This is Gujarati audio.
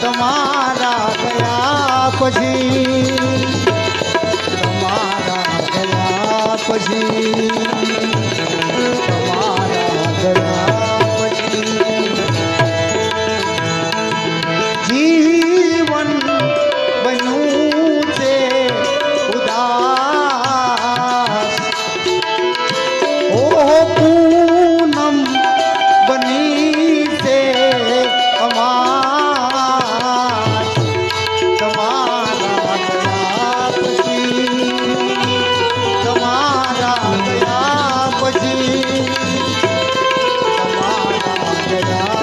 તમારા ગયા પછી તમારા ગયા પછી. 的